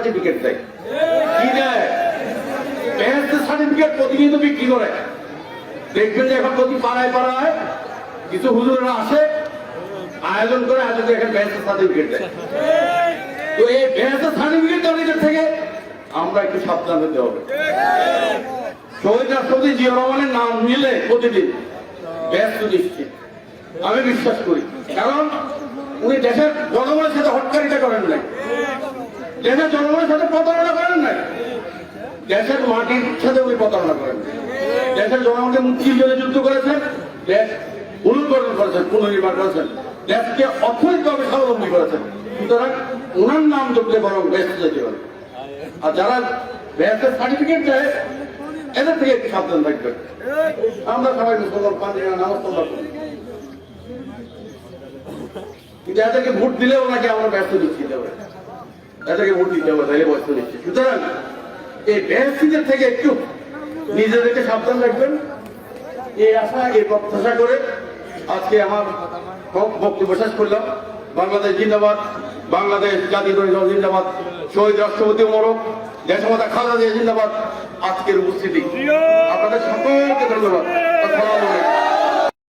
Certificate দেয়। কি দেয়? সার্টিফিকেট বিক্রি করে। দেখবেন যে এখন প্রতি পাড়ায় পাড়ায় কিছু হুজুরেরা আসে, আয়োজন করে আয়োজন করে এখানে বেহেস্ত সার্টিফিকেট দেয়। তো এই বেহেস্ত সার্টিফিকেট দেওয়ার থেকে আমরা একটু সাবধান হতে হবে। শহীদ রাষ্ট্রপতি জিয়া রহমানের নাম নিলে প্রতিদিন ব্যস্ত নিশ্চিত আমি বিশ্বাস করি। কারণ উনি দেশের জনগণের সাথে হটকারিতা করেন নাই। দেশের জনগণের সাথে প্রতারণা করেন নাই। দেশের মাটির সাথে উনি প্রতারণা করেন। দেশের জনগণকে মুক্তির জন্য যুদ্ধ করেছেন, দেশ পুনর্গঠন করেছেন, পুনর্নির্মাণ করেছেন, দেশকে অর্থনৈতিকভাবে স্বাবলম্বী করেছেন। সুতরাং ওনার নাম যোগলে বরং ব্যস্ত যেতে পারে। আর যারা ব্যস্তের সার্টিফিকেট দেয়, এদের থেকে একটু সাবধান থাকবেন আমরা সবাই মুসলমান পাঁচ নামাজ কিন্তু এদেরকে ভোট দিলেও নাকি আমরা ব্যস্ত দিচ্ছি দেবে। এদেরকে ভোট দিতে হবে তাহলে ব্যস্ত দিচ্ছি সুতরাং এই ব্যস্তিদের থেকে একটু নিজেদেরকে সাবধান রাখবেন। এই আশা এই প্রত্যাশা করে আজকে আমার বক্তব্য শেষ করলাম। বাংলাদেশ জিন্দাবাদ বাংলাদেশ জাতীয় দল জিন্দাবাদ শহীদ রাষ্ট্রপতি মোরক দেশমাতা খালেদা জিয়া জিন্দাবাদ আজকের উপস্থিতি। আপনাদের সকলকে ধন্যবাদ।